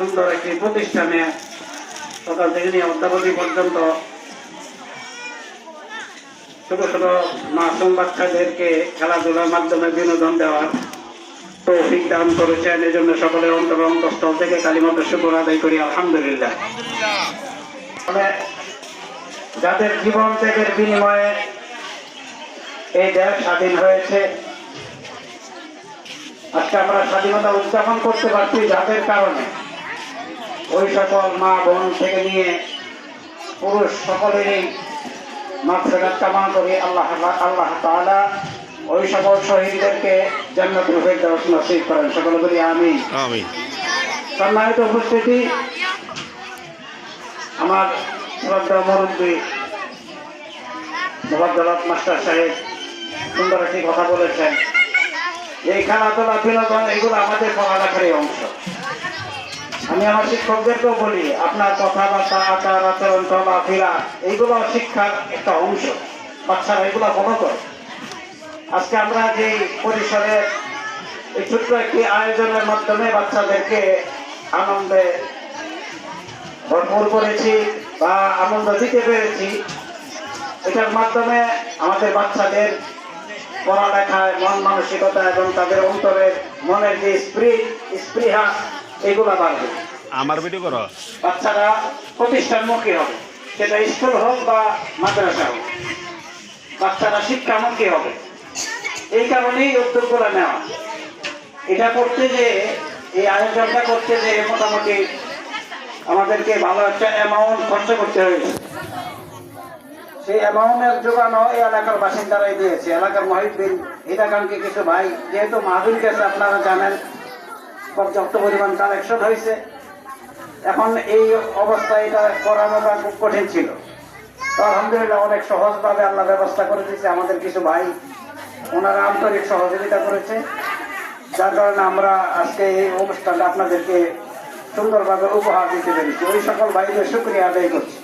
সুন্দর একটি প্রতিষ্ঠানে সকাল থেকে নিয়ে অদ্যাবধি পর্যন্ত ছোট ছোট মাসুম বাচ্চাদেরকে খেলাধুলার মাধ্যমে বিনোদন দেওয়ার তৌফিক দান করেছেন। এই জন্য সকলের অন্তর অন্তঃস্থল থেকে কালীমত শুকুর আদায় করি, আলহামদুলিল্লাহ। যাদের জীবন ত্যাগের বিনিময়ে এই দেশ স্বাধীন হয়েছে, আজকে আমরা স্বাধীনতা উদযাপন করতে পারছি যাদের কারণে। ওই সকল মা বোন থেকে নিয়ে পুরুষ সকলেরই মাগফিরাত কামনা করি। আল্লাহ আল্লাহ তাআলা ওই সকল শহীদদেরকে জান্নাতুল ফেরদাউস নসিব করেন। সকলে বলি আমি আমিন। সম্মানিত উপস্থিতি আমার শ্রদ্ধা মুরব্বী মোবাদ্দলাত মাস্টার সাহেব সুন্দর একটি কথা বলেছেন। এই খেলাধুলা বিনোদন এগুলো আমাদের পড়ালেখারই অংশ। আমি আমার শিক্ষকদেরকেও বলি, আপনার কথাবার্তা, আচার আচরণ চলাফেরা এইগুলো শিক্ষার একটা অংশ। বাচ্চারা এগুলো ফলো করে। আজকে আমরা যে পরিসরে এই ছোট্ট একটি আয়োজনের মাধ্যমে বাচ্চাদেরকে আনন্দে ভরপুর করেছি বা আনন্দ দিতে পেরেছি, এটার মাধ্যমে আমাদের বাচ্চাদের পড়ালেখায় মন মানসিকতা এবং তাদের অন্তরের মনের যে স্প্রি স্পৃহা, এগুলো বাড়বে। আমার ভিডিও করো। বাচ্চারা প্রতিষ্ঠানমুখী হবে। সেটা স্কুল হোক বা মাদ্রাসা হোক। বাচ্চারা শিক্ষামুখী হবে। এই কারণেই উদ্যোগগুলো নেওয়া। এটা করতে যে, এই আয়োজনটা করতে যে মোটামুটি আমাদেরকে ভালো একটা অ্যামাউন্ট খরচ করতে হয়েছে। সেই অ্যামাউন্টের যোগানো এই এলাকার বাসিন্দারাই দিয়েছে। এলাকার মহিবিন হিতাকাঙ্ক্ষী কিছু ভাই, যেহেতু মাহবিল গেছে, আপনারা জানেন, পর্যাপ্ত পরিমাণ কালেকশন হয়েছে। এখন এই অবস্থায় এটা করানোটা খুব কঠিন ছিল। তো আলহামদুলিল্লাহ অনেক সহজভাবে আল্লাহ ব্যবস্থা করে দিয়েছে। আমাদের কিছু ভাই, ওনারা আন্তরিক সহযোগিতা করেছে। যার কারণে আমরা আজকে এই অনুষ্ঠানটা আপনাদেরকে সুন্দরভাবে উপহার দিতে পেরেছি। ওই সকল ভাইদের শুক্রিয়া আদায় করছি।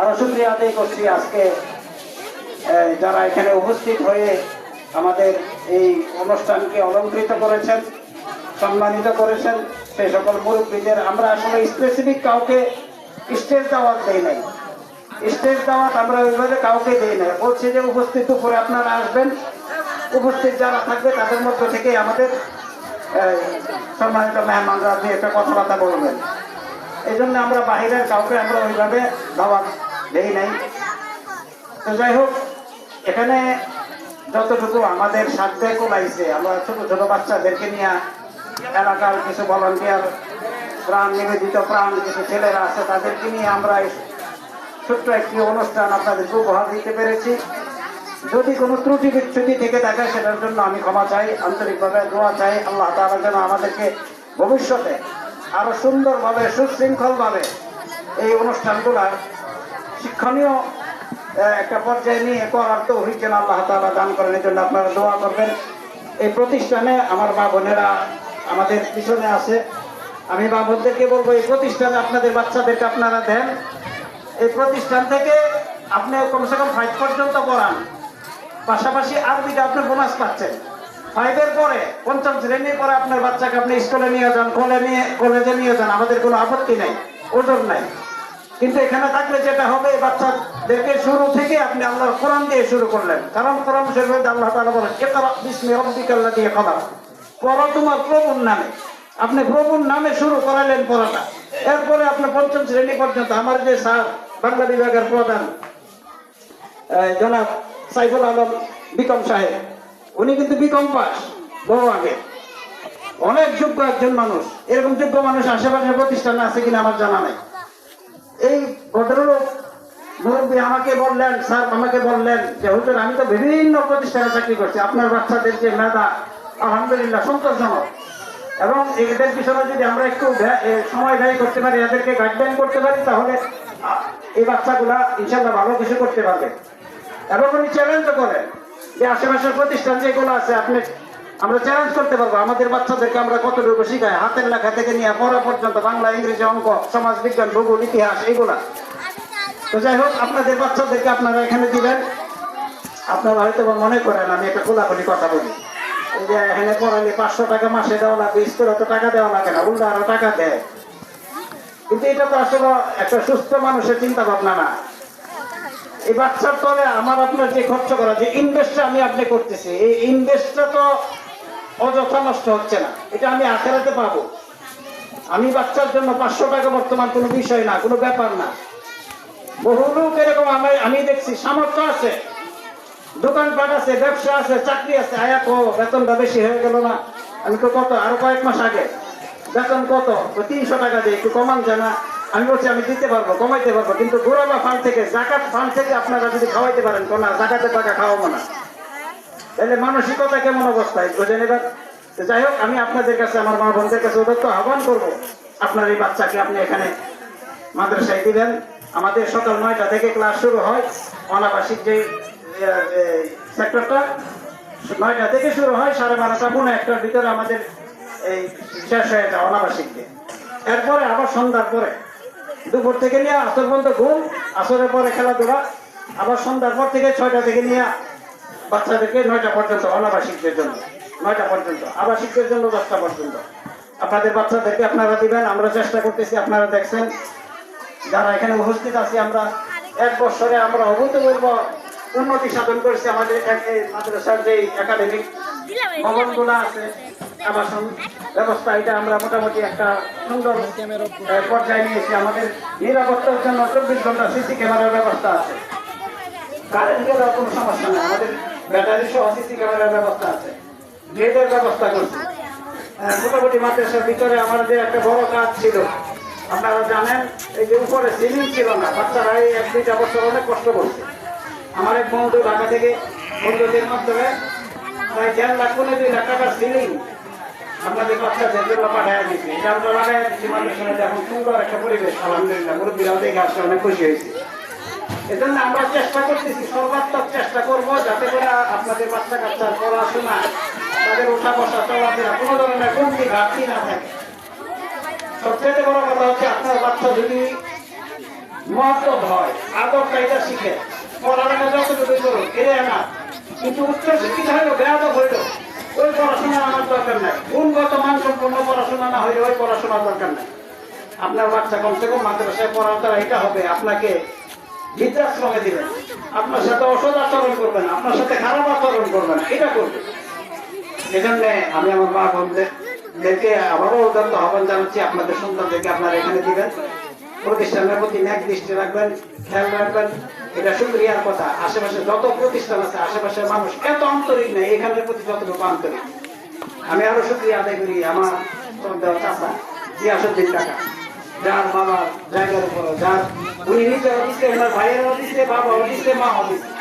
আরও শুক্রিয়া আদায় করছি আজকে যারা এখানে উপস্থিত হয়ে আমাদের এই অনুষ্ঠানকে অলঙ্কৃত করেছেন, সম্মানিত করেছেন। সেই সকল মুরব্বীদের আমরা আসলে স্পেসিফিক কাউকে স্টেজ দাওয়াত দেই নাই। স্টেজ দাওয়াত আমরা ওইভাবে কাউকে দেই নাই। বলছি যে উপস্থিত উপরে আপনারা আসবেন। উপস্থিত যারা থাকবে তাদের মধ্য থেকে আমাদের সম্মানিত মেহমানরা আপনি একটা কথাবার্তা বলবেন। এই জন্য আমরা বাহিরের কাউকে আমরা ওইভাবে দাওয়াত দেই নাই। তো যাই হোক, এখানে যতটুকু আমাদের সাধ্যে কোলাইছে, আমরা ছোট ছোট বাচ্চাদেরকে নিয়ে এলাকার কিছু ভলান্টিয়ার প্রাণ নিবেদিত, প্রাণ কিছু ছেলেরা আছে, তাদেরকে নিয়ে আমরা ছোট্ট একটি অনুষ্ঠান আপনাদেরকে উপহার দিতে পেরেছি। যদি কোনো ত্রুটি বিচ্ছুতি থেকে থাকে, সেটার জন্য আমি ক্ষমা চাই, আন্তরিকভাবে দোয়া চাই। আল্লাহ তাআলা যেন আমাদেরকে ভবিষ্যতে আরও সুন্দরভাবে, সুশৃঙ্খলভাবে এই অনুষ্ঠানগুলার শিক্ষণীয় একটা পর্যায়ে নিয়ে করার তো যেন আল্লাহ তাআলা দান করেন, এই জন্য আপনারা দোয়া করবেন। এই প্রতিষ্ঠানে আমার মা বোনেরা আমাদের পিছনে আছে। আমি মা বোনদেরকে বলব, এই প্রতিষ্ঠানে আপনাদের বাচ্চাদেরকে আপনারা দেন। এই প্রতিষ্ঠান থেকে আপনি কমসে কম ফাইভ পর্যন্ত পড়ান। পাশাপাশি আরবিতে আপনি বোনাস পাচ্ছেন। ফাইভের পরে, পঞ্চম শ্রেণির পরে আপনার বাচ্চাকে আপনি স্কুলে নিয়ে যান, কলে নিয়ে, কলেজে নিয়ে যান। আমাদের কোনো আপত্তি নাই, ওজন নাই। কিন্তু এখানে থাকলে যেটা হবে বাচ্চাদেরকে শুরু থেকে আপনি আল্লাহর কোরআন দিয়ে শুরু করলেন। কারণ কোরআন শরীফে আল্লাহ তাআলা বলেন, ইকরা বিসমি দিয়ে খালাক। পড়ো তোমার প্রভুর নামে। আপনি প্রভুর নামে শুরু করালেন পড়াটা। এরপরে আপনি পঞ্চম শ্রেণি পর্যন্ত আমার যে স্যার, বাংলা বিভাগের প্রধান জনাব সাইফুল আলম বিকম সাহেব, উনি কিন্তু বিকম পাস, বহু আগে। অনেক যোগ্য একজন মানুষ। এরকম যোগ্য মানুষ আশেপাশে প্রতিষ্ঠানে আছে কিনা আমার জানা নাই। এই ভদ্রলোক মুরব্বী আমাকে বললেন, স্যার আমাকে বললেন যে, হুজুর, আমি তো বিভিন্ন প্রতিষ্ঠানে চাকরি করছি। আপনার বাচ্চাদের যে মেধা আলহামদুলিল্লাহ, সন্তোষজনক। এবং এদের পিছনে যদি আমরা একটু সময় ব্যয় করতে পারি, এদেরকে গাইডলাইন করতে পারি, তাহলে এই বাচ্চাগুলা ইনশাল্লাহ ভালো কিছু করতে পারবে। এবং উনি চ্যালেঞ্জ করেন যে আশেপাশের প্রতিষ্ঠান যেগুলো আছে, আপনি, আমরা চ্যালেঞ্জ করতে পারব। আমাদের বাচ্চাদেরকে আমরা কতটুকু শিখাই? হাতের লেখা থেকে নিয়ে পড়া পর্যন্ত, বাংলা, ইংরেজি, অঙ্ক, সমাজ, বিজ্ঞান, ভূগোল, ইতিহাস, এগুলা। তো যাই হোক, আপনাদের বাচ্চাদেরকে আপনারা এখানে দিবেন। আপনারা হয়তো মনে করেন, আমি একটা খোলাখুলি কথা বলি। এখানে পড়ালে পাঁচশো টাকা মাসে দেওয়া লাগবে, স্কুলে তো টাকা দেওয়া লাগে না, উল্টা আরও টাকা দেয়। কিন্তু এটা তো আসলে একটা সুস্থ মানুষের চিন্তা ভাবনা না। এই বাচ্চার তলে আমার আপনার যে খরচ করা, যে ইনভেস্টটা আমি আপনি করতেছি, এই ইনভেস্টটা তো অযথা নষ্ট হচ্ছে না। এটা আমি আখেরাতে পাবো। আমি বাচ্চার জন্য পাঁচশো টাকা বর্তমান কোনো বিষয় না, কোনো ব্যাপার না। বহু লোক এরকম আমি আমি দেখছি, সামর্থ্য আছে। দোকানপাট আছে, ব্যবসা আছে, চাকরি আছে আয়া কো বেতনটা বেশি হয়ে গেল না। আমি তো কত? আরও কয়েক মাস আগে। বেতন কত? তিনশো টাকা দিয়ে একটু কমান যায় না আমি বলছি, আমি দিতে পারব, কমাইতে পারব, কিন্তু গোড়াবা ফান্ড থেকে, জাকাত ফান্ড থেকে আপনারা যদি খাওয়াইতে পারেন তো না টাকা খাওয়াবো না। তাহলে মানসিকতা কেমন অবস্থায় বুঝেন এবার যাই হোক, আমি আপনাদের কাছে, আমার মা বোনদের কাছে ওদের তো আহ্বান করব, আপনার এই বাচ্চাকে আপনি এখানে মাদ্রাসায় দিবেন। আমাদের সকাল নয়টা থেকে ক্লাস শুরু হয়। অনাবাসিক যে সেক্টরটা নয়টা থেকে শুরু হয়, সাড়ে বারোটা পনেরো একটার ভিতরে আমাদের এই শেষ হয়ে যায় অনাবাসিককে। এরপরে আবার সন্ধ্যার পরে, দুপুর থেকে নিয়ে আসর পর্যন্ত ঘুম, আসরের পরে খেলাধুলা, আবার সন্ধ্যার পর থেকে ছয়টা থেকে নিয়ে বাচ্চাদেরকে নয়টা পর্যন্ত অনাবাসিকদের জন্য, নয়টা পর্যন্ত, আবাসিকদের জন্য দশটা পর্যন্ত। আপনাদের বাচ্চাদেরকে আপনারা দিবেন, আমরা চেষ্টা করতেছি, আপনারা দেখছেন, যারা এখানে উপস্থিত আছি আমরা, এক বছরে আমরা অভূতপূর্ব উন্নতি সাধন করেছে আমাদের মাদ্রাসার যে একাডেমিক ভবনগুলো আছে আবাসন ব্যবস্থা এটা আমরা মোটামুটি একটা সুন্দর পর্যায়ে নিয়েছি। আমাদের নিরাপত্তার জন্য চব্বিশ ঘণ্টা সিসি ক্যামেরার ব্যবস্থা আছে। কারেন্ট গেলেও কোনো সমস্যা নেই। আমাদের ব্যাটারি সহ সিসি ক্যামেরার ব্যবস্থা আছে। গেটের ব্যবস্থা করছি। মোটামুটি মাদ্রাসার ভিতরে আমাদের একটা বড় কাজ ছিল। আপনারা জানেন এই যে উপরে সিলিং ছিল না বাচ্চারা এই এক দুইটা বছর অনেক কষ্ট করছে। আমার এক বন্ধু ঢাকা থেকে বন্ধুদের মাধ্যমে প্রায় দেড় লাখ পনেরো দুই লাখ টাকার সিলিং আপনাদের বাচ্চাদের জন্য পাঠায় দিচ্ছি এটা আমরা লাগাই দিচ্ছি মানুষের এখন সুন্দর একটা পরিবেশ, আলহামদুলিল্লাহ, মুরব্বীরাও দেখে আসলে অনেক খুশি হয়েছে। এজন্য আমরা চেষ্টা করতেছি, সর্বাত্মক চেষ্টা করব যাতে করে আপনাদের বাচ্চা কাচ্চার পড়াশোনা, তাদের ওঠা বসা চলাফেরা কোনো ধরনের কমতি ঘাটতি না থাকে। সবচেয়ে বড় কথা হচ্ছে, আপনার বাচ্চা যদি মহত্ব হয়, আদর কায়দা শিখে কিন্তু উচ্চ হইল। ওই পড়াশোনা আমার দরকার মানসম্পন্ন পড়াশোনা না ওই পড়াশোনার দরকার আপনার বাচ্চা কমসে কম মাদ্রাসায় পড়ার এটা হবে, আপনাকে বৃদ্ধাশ্রমে দিবেন আপনার সাথে অসৎ আচরণ করবেন আপনার সাথে খারাপ আচরণ করবেন এটা করবেন এজন্য আমি আমার মা বোনদেরকে আবারও উদান্ত আহ্বান জানাচ্ছি, আপনাদের সন্তানদেরকে আপনারা এখানে দিবেন। প্রতিষ্ঠানের প্রতি ন্যাক দৃষ্টি রাখবেন, খেয়াল রাখবেন। এটা সুক্রিয়ার কথা। আশেপাশে যত প্রতিষ্ঠান আছে, আশেপাশের মানুষ এত আন্তরিক নেই, এখানের প্রতি যতটুকু আন্তরিক। আমি আরও সুক্রিয়া আদায় করি আমার চাষা জিয়াসুদ্দিন টাকা যার বাবার জায়গার উপর, যার উনি নিজের দিচ্ছে ভাইয়ের অফিসে বাবা দিচ্ছে মাও দিচ্ছে